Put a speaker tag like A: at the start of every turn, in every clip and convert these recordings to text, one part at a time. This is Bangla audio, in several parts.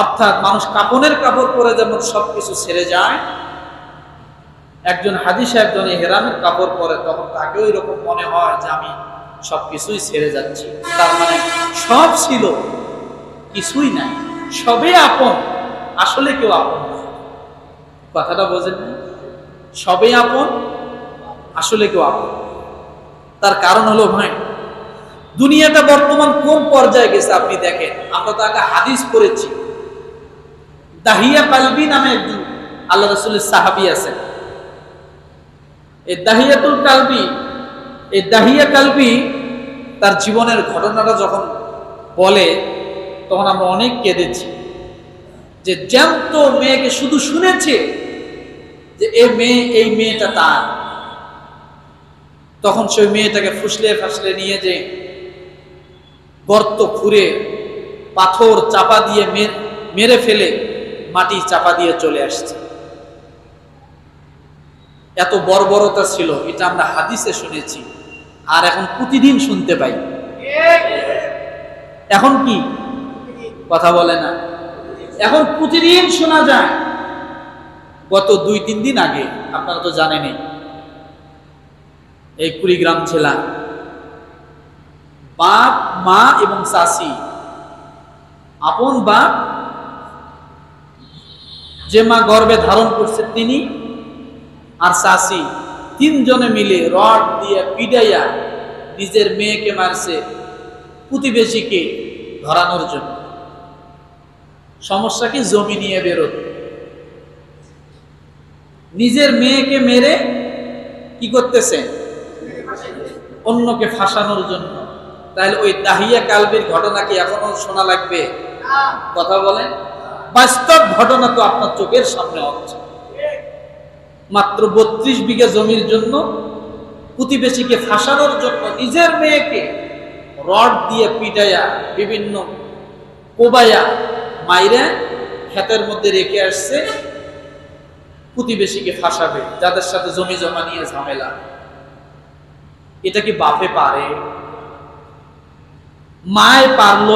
A: অর্থাৎ মানুষ কাপনের কাপড় পরে যেমন সবকিছু ছেড়ে যায়, একজন হাদিসে একজন হেরামের কাপড় পরে, তখন তাকেও এরকম মনে হয় যে আমি সবকিছুই ছেড়ে যাচ্ছি। তার মানে সব ছিল, কিছুই নাই। সবে আপন, আসলে কেউ আপন কথাটা বোঝেন সবে আপন, আসলে কেউ আপন তার কারণ হলো ভাই, দুনিয়াটা বর্তমান কোন পর্যায়ে গেছে আপনি দেখেন? আমরা তো আগে হাদিস পড়েছি। দাহিয়া কালবি নামে একজন আল্লাহ রসুলের সাহাবি আছেন। এই দাহিয়াতুল কালবি, এই দাহিয়া কালবি তার জীবনের ঘটনাটা যখন বলে, তখন আমরা অনেক কেঁদেছি। যে জ্যান্ত মেয়েকে শুধু শুনেছে যে এ মেয়ে, এই মেয়েটা তার। তখন সেই মেয়েটাকে ফুসলে ফাসলে নিয়ে যে গর্ত খুঁড়ে পাথর চাপা দিয়ে মেরে ফেলে মাটি চাপা দিয়ে চলে আসছে। এত বর্বরতা ছিল, এটা আমরা হাদিসে শুনেছি। আর এখন প্রতিদিন শুনতে পাই। এখন কি? কথা বলে না। এখন প্রতিদিন শোনা যায়। গত দুই, তিন দিন আগে, আপনারা তো জানেনই, এই কুড়িগ্রাম জেলা, বাপ, মা এবং চাষি আপন বাপ যে মা গর্ভে ধারণ করছে তিনি আর চাষি তিনজনে মিলে রড দিয়ে পিডাইয়া নিজের মেয়েকে মারছে প্রতিবেশীকে ধরানোর জন্য। সমস্যা কি? জমি নিয়ে বেরোত নিজের মেয়েকে মেরে কি করতেছে? অন্যকে ফাঁসানোর জন্য। তাহলে ওই দাহিয়া কালবির ঘটনা কি এখনও শোনা লাগবে? কথা বলেন। বাস্তব ঘটনা তো আপনার চোখের সামনে হচ্ছে। মাত্র বত্রিশ বিঘা জমির জন্য প্রতিবেশীকে ফাঁসানোর জন্য নিজের মেয়েকে রড দিয়ে পিটাইয়া বিভিন্ন কোবাইয়া মাইরে ক্ষেতের মধ্যে রেখে আসছে। প্রতিবেশীকে ফাঁসাবে, যাদের সাথে জমি জমা নিয়ে ঝামেলা। এটা কি বাপে পারে? মায় পারল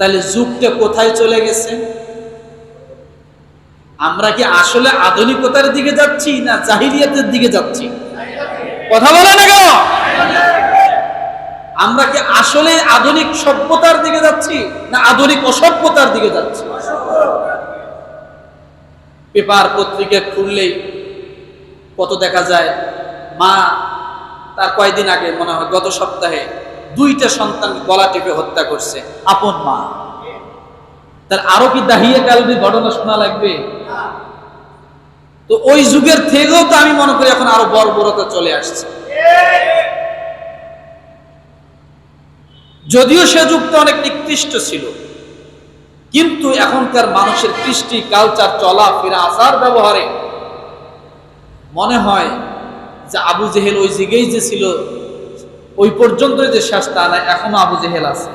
A: তাহলে যুগটা কোথায় চলে গেছে? আমরা কি আসলে আধুনিকতার দিকে যাচ্ছি না জাহিলিয়াতের দিকে যাচ্ছি? কথা বলে না কেন? আমরা কি আসলে আধুনিক সভ্যতার দিকে যাচ্ছি না আধুনিক অসভ্যতার দিকে যাচ্ছি? পেপার পত্রিকা খুললেই কত দেখা যায়? মা, তার কয়দিন আগে মনে হয় গত সপ্তাহে দুইটা সন্তান গলা টেপে হত্যা করছে। আপন মা। তার আরও কি দাহিয়া কালবি ঘটনা শোনা লাগবে? তো ওই যুগের থেকেও তো আমি মনে করি এখন আরও বর্বরতা চলে আসছে। যদিও সে যুগটা অনেক নিকৃষ্ট ছিল, কিন্তু এখনকার মানুষের কৃষ্টি কালচার চলা ফেরা আচার ব্যবহারে মনে হয় যে আবু জেহেল ওই জিগেই যে ছিল ওই পর্যন্ত যে শেষ তা না এখনও আবু জেহেল আছে।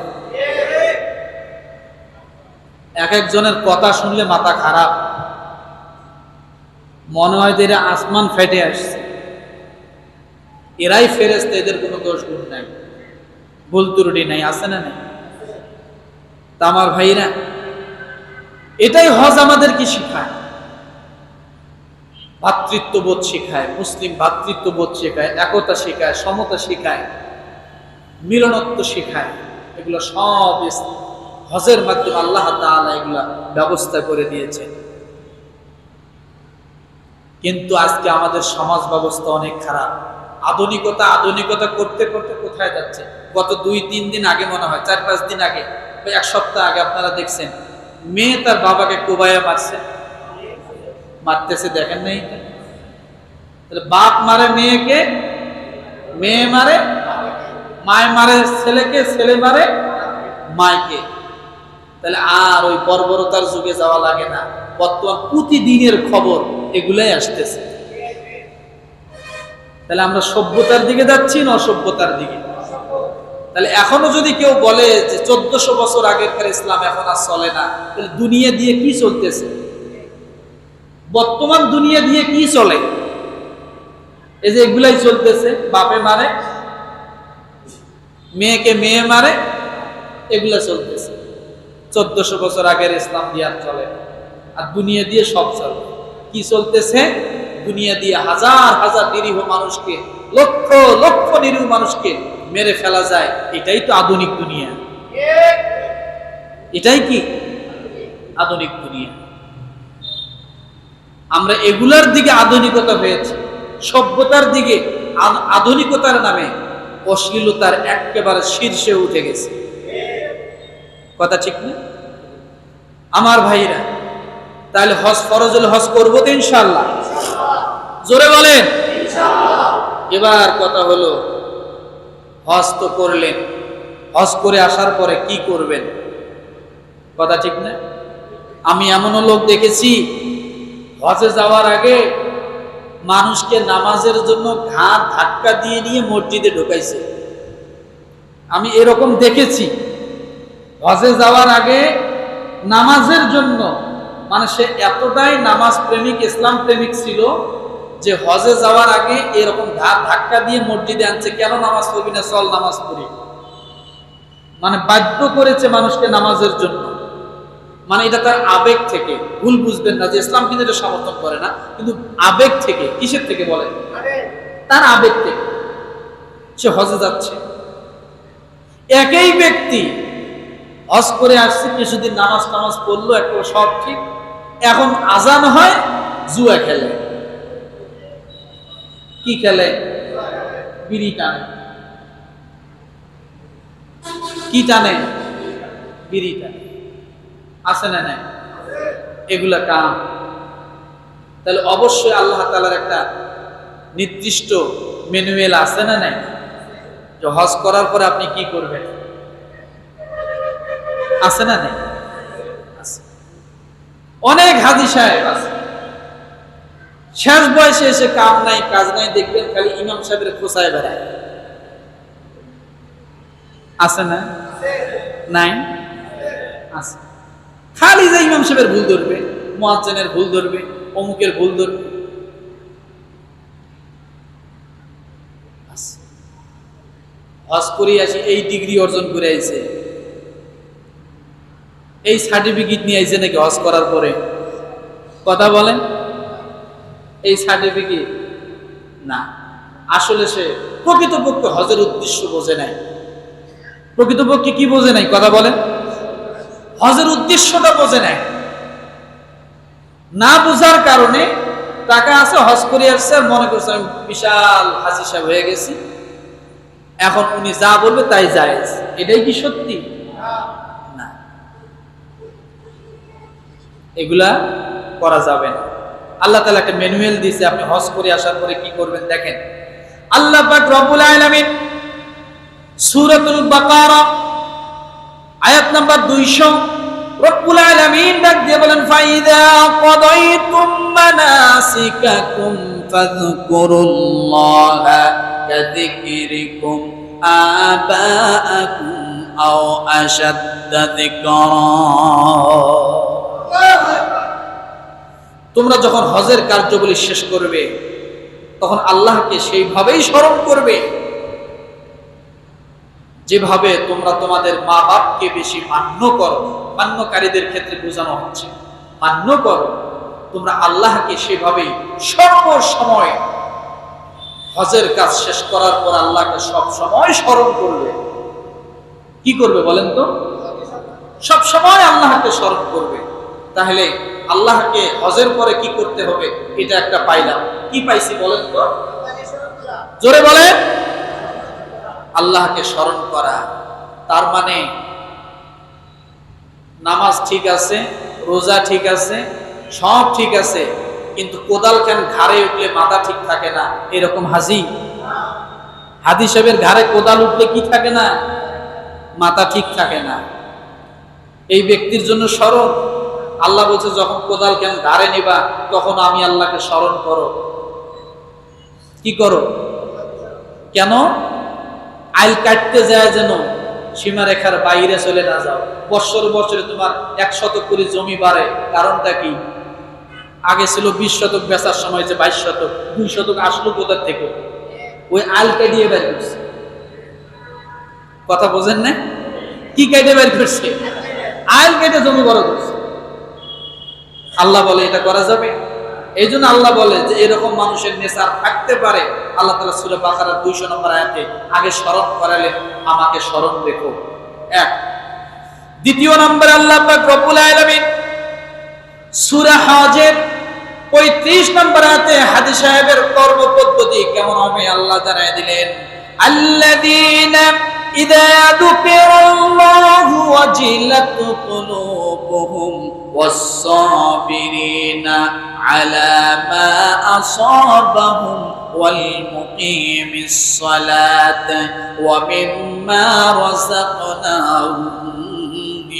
A: এক একজনের কথা শুনলে মাথা খারাপ। মনে হয় যে এরা আসমান ফেটে আসছে। এরাই ফেরেস্তে এদের কোনো দোষ গুণ নাই। ভুল ত্রুটি নাই, আছে না নাই? তা আমার ভাইরা এটাই হজ আমাদের কি শিখায়? ভাতৃত্ববোধ শেখায়, মুসলিম ভাতৃত্ববোধ শেখায়, একতা শেখায়, সমতা শেখায়। মিলনত্ব শেখায়। এগুলো সব হজের মাধ্যমে আল্লাহ তাআলা এগুলা ব্যবস্থা করে দিয়েছে কিন্তু আজকে আমাদের সমাজ ব্যবস্থা অনেক খারাপ। আধুনিকতা আধুনিকতা করতে করতে কোথায় যাচ্ছে? গত দুই, তিন দিন আগে মনে হয়, চার, পাঁচ দিন আগে এক সপ্তাহ আগে আপনারা দেখছেন, মেয়ে তার বাবাকে কোবাইয়া মারছে। মারতেছে, দেখেন নাই? তাহলে বাপ মারে মেয়েকে, মেয়ে মারে মায় মারে ছেলেকে ছেলে মারে মায়কে তাহলে আর ওই বর্বরতার যুগে যাওয়া লাগে না। বর্তমান প্রতিদিনের খবর এগুলাই আসতেছে। তাহলে আমরা সভ্যতার দিকে যাচ্ছি না অসভ্যতার দিকে? তাহলে এখনও যদি কেউ বলে যে চোদ্দশো বছর আগেরকার ইসলাম এখন আর চলে না, তাহলে দুনিয়া দিয়ে কি চলতেছে? বর্তমান দুনিয়া দিয়ে কি চলে? এই যে এগুলাই চলতেছে, বাপে মারে মেয়েকে মেয়ে মারে, এগুলা চলতেছে। চোদ্দশো বছর আগের ইসলাম দিয়ে চলে আর দুনিয়া দিয়ে সব চলে কি চলতেছে? দুনিয়া দিয়ে হাজার হাজার নিরীহ মানুষকে, লক্ষ লক্ষ নিরীহ মানুষকে মেরে ফেলা যায়। এটাই তো আধুনিক দুনিয়া। এটাই কি? আধুনিক দুনিয়া। আমরা এগুলার দিকে আধুনিকতা হয়েছে। সভ্যতার দিকে আধুনিকতার নামে অশ্লীলতার একেবারে শীর্ষে উঠে গেছে। কথা ঠিক না? আমার ভাইরা তাহলে হজ ফরজুল হজ করব তো ইনশাল্লাহ জোরে বলেন। এবার কথা হলো, হজ তো করলেন। হজ করে আসার পরে কি করবেন? কথা ঠিক না? আমি এমনও লোক দেখেছি, হজে যাওয়ার আগে মানুষকে নামাজের জন্য ঘাট ধাক্কা দিয়ে নিয়ে মসজিদে ঢোকাইছে। আমি এরকম দেখেছি। হজে যাওয়ার আগে নামাজের জন্য মানে সে এতটাই নামাজ প্রেমিক, ইসলাম প্রেমিক ছিল যে হজে যাওয়ার আগে এরকম ধার ধাক্কা দিয়ে মসজিদে আনছে, কেন নামাজ পড়বি না? চল নামাজ পড়ি। মানে বাধ্য করেছে মানুষকে নামাজের জন্য। মানে এটা তার আবেগ থেকে। ভুল বুঝবেন না যে ইসলাম কিন্তু এটা সমর্থন করে না, কিন্তু আবেগ থেকে, কিসের থেকে বলে? তার আবেগ থেকে। সে হজে যাচ্ছে। একই ব্যক্তি হজ করে আসছে, কিছুদিন নামাজ টামাজ পড়ল, একটা সব ঠিক। এখন আজান হয়, জুয়া খেলে। কি খেলে? বিড়ি টানে। কি টানে? বিড়ি টানে। আছে না নাই? এগুলা কাম। তাহলে অবশ্যই আল্লাহ তালার একটা নির্দিষ্ট ম্যানুয়াল আছে না নাই? যে হজ করার পরে আপনি কি করবেন? আছে না নাই? অনেক হাদি সাহেব আছে। শেষ বয়সে এসে কাম নাই, কাজ নাই, দেখবেন খালি ইমাম সাহেবের খোসায় বেড়ায়। আছে না? নাই? আছে। খালি যে ইমাম সাহেবের ভুল ধরবে, মোয়াজ্জেনের ভুল ধরবে, অমুকের ভুল ধরবে। হজ করে আসি, এই ডিগ্রি অর্জন করে আইছে। এই সার্টিফিকেট নিয়ে আইছে নাকি হজ করার পরে? কথা বলেন। এই সার্টিফিকেট? না। আসলে সে প্রকৃতপক্ষে হজের উদ্দেশ্য বোঝে নাই। প্রকৃতপক্ষে কি বোঝে নাই? কথা বলেন। হজের উদ্দেশ্যটা বোঝে নাই। না বোঝার কারণে টাকা আছে, হজ করে আসছে, আর মনে করছে আমি বিশাল হাসি সাহেব হয়ে গেছি। এখন উনি যা বলবে তাই যায় এটাই কি সত্যি? না। এগুলা করা যাবে না। আল্লাহ তালা একটা ম্যানুয়াল দিয়েছে, আপনি হজ করে আসার পরে কি করবেন দেখেন। আল্লাহ পাক রব্বুল আলামিন সূরাতুল বাকারা আয়াত নাম্বার 200 রব্বুল আলামিন ডাক দিয়ে বলেন, ফাইদা কাদাইতুম মানাসিকাকুম ফাযকুরুল্লাহা কাযিকরিকুম আবাআকুম আও আশাদ্দা তোমরা যখন হজের কার্যবলী শেষ করবে, তখন আল্লাহকে সেইভাবেই স্মরণ করবে। যেভাবে তোমরা তোমাদের মা বাপকে বেশি মান্য করো, মান্যকারীদের ক্ষেত্রে বোঝানো হচ্ছে। মান্য করো, তোমরা আল্লাহকে সেভাবেই সর্ব সময় হজের কাজ শেষ করার পর আল্লাহকে সব সময় স্মরণ করবে কি করবে বলেন তো? সব সময় আল্লাহকে স্মরণ করবে। তাহলে আল্লাহকে হজের পরে কি করতে হবে? এটা একটা পাইলাম। কি পাইছি বলেন তো? জোরে বলেন। আল্লাহকে স্মরণ করা। তার মানে নামাজ ঠিক আছে, রোজা ঠিক আছে, সব ঠিক আছে, কিন্তু কোদাল কেন ঘাড়ে উঠলে মাথা ঠিক থাকে না? এরকম হাজি। হাদি সাহেবের ঘাড়ে কোদাল উঠলে কি থাকে না? মাথা ঠিক থাকে না। এই ব্যক্তির জন্য স্মরণ। আল্লাহ বলছে, যখন কোদাল কেন ঘাড়ে নিবা, তখন আমি আল্লাহকে স্মরণ করো। কি করো? কেন? আইল কাটতে যায় যেন, সীমারেখার বাইরে চলে না যাও। বছর বছরে তোমার এক শতক করে জমি বাড়ে। কারণটা কি? আগে ছিল বিশ শতক বেচার সময় যে বাইশ শতক দুই শতক আসলো কোথার থেকে? ওই আইল কাটিয়ে বের করছে। কথা বোঝেন না? কি কেটে বের করছে? আইল কেটে জমি বড় করছে। আল্লাহ বলে, এটা করা যাবে? এই জন্য আল্লাহ বলে যে এরকম মানুষের নেশার থাকতে পারে। আল্লাহ তালা সুরে বাকারার দুইশো নম্বর আয়াতে আগে স্মরণ করালেন, আমাকে স্মরণ রেখো। এক। দ্বিতীয় নম্বরে আল্লাহ রব্বুল আলামিন সূরা হজের 35 নম্বর আয়াতে হাদি সাহেবের কর্ম পদ্ধতি কেমন হবে আল্লাহ জানায় দিলেন, আল্লাযীনা ইযা যুকিরাল্লাহু ওয়াজিলাত কুলুবুহুম والصابرين على ما أصابهم والمقيم الصلاة ومما رزقناهم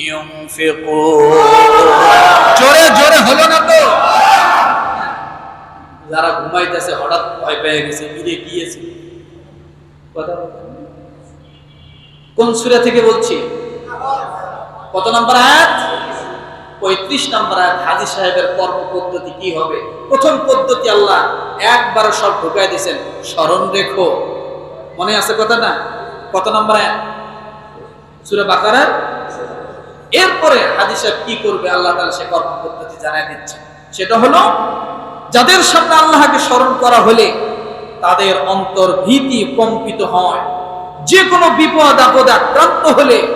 A: ينفقون জোরে জোরে হলো না তো যারা ঘুমাইতেছে হঠাৎ ভয় পেয়ে গেছে মিলে গিয়েছে কথা বলতেন না? কোন সূরা থেকে বলছি কত নম্বর আয়াত পঁয়ত্রিশ নম্বর আয়াত হাজি সাহেবের কর্ম পদ্ধতি কি হবে? প্রথম পদ্ধতি আল্লাহ একবার সব ঢুকাই দিয়েছেন। স্মরণ রেখো। মনে আছে কথা না? কত নম্বর আয়াত? সুরে বাকারার এরপরে হাজি সাহেব কি করবে? আল্লাহ তাআলা সে কর্ম পদ্ধতি জানাই দিচ্ছে। সেটা হলো, যাদের সামনে আল্লাহকে স্মরণ করা হলে তাদের অন্তর ভীতি কম্পিত হয়। যে কোনো বিপদ আপদ আক্রান্ত হলে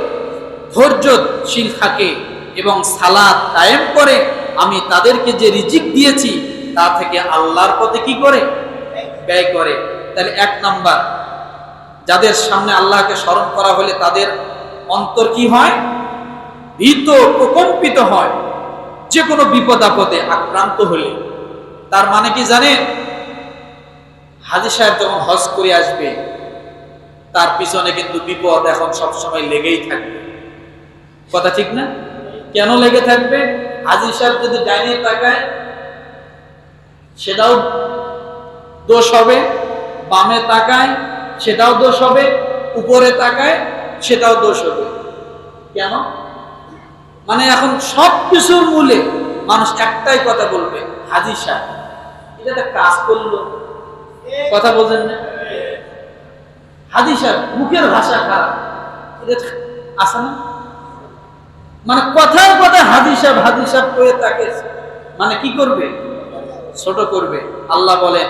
A: ধৈর্যশীল থাকে। এবং সালাদ কায়েম করে আমি তাদেরকে যে রিজিক দিয়েছি, তা থেকে আল্লাহর পথে কি করে? ব্যয় করে। তাহলে এক নাম্বার, যাদের সামনে আল্লাহকে স্মরণ করা হলে তাদের অন্তর কি হয়? ভীত প্রকম্পিত হয়। যে কোনো বিপদ আপদে আক্রান্ত হলে। তার মানে কি জানেন? হাজি সাহেব যখন হজ করে আসবে, তার পিছনে কিন্তু বিপদ এখন সবসময় লেগেই থাকবে। কথা ঠিক না? কেন লেগে থাকবে? হাজি সাহেব যদি ডাইনে তাকায়, সেটাও দোষ হবে। বামে তাকায়, সেটাও দোষ হবে। উপরে তাকায়, সেটাও দোষ হবে। কেন? মানে এখন সব কিছুর মূলে মানুষ একটাই কথা বলবে হাজি সাহেব। এটা একটা কাজ করল। কথা বলছেন না? হাজি সাহেব, মুখের ভাষা খারাপ। এটা আছে না? মানে কথায় কথায় হাজি সাহেব করে তাকে মানে কি করবে? ছোট করবে। আল্লাহ বলে,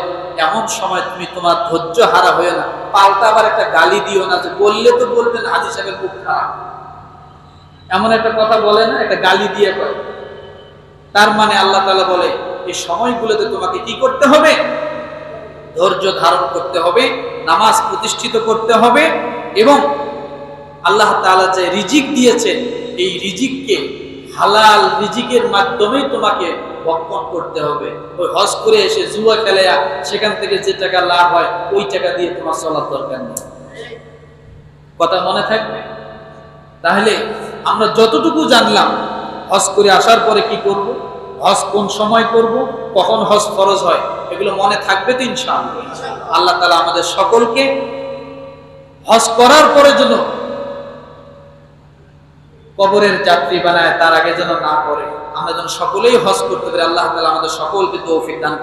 A: এমন সময় তুমি তোমার ধৈর্য হারা হয়ে না, পাল্টা আবার একটা গালি দিও না যে বললে তো বলবেন হাজি সাহেবের খুব খারাপ। এমন একটা কথা বলে না, একটা গালি দিয়ে কয়। তার মানে আল্লাহ তালা বলে, এই সময়গুলোতে তোমাকে কি করতে হবে? ধৈর্য ধারণ করতে হবে, নামাজ প্রতিষ্ঠিত করতে হবে এবং আল্লাহ তাআলা যে রিজিক দিয়েছেন এই রিজিককে হালাল রিজিকের মাধ্যমেই তোমাকে ভক্ষণ করতে হবে। ওই হজ করে এসে জুয়া সেখান থেকে যে টাকা লাভ হয় ওই টাকা দিয়ে তোমার চলার দরকার নেই। কথা মনে থাকবে? তাহলে আমরা যতটুকু জানলাম হজ করে আসার পরে কি করব? হজ কোন সময় করব? কখন হজ ফরজ হয়? এগুলো মনে থাকবে তো ইনশাআল্লাহ। আল্লাহ তালা আমাদের সকলকে হজ করার পরে যেন কবরের যাত্রী বানায়, তার আগে যেন না করে আমরা যেন সকলেই হজ করতে পারি, আল্লাহ তালা আমাদের সকলকে তৌফিক দান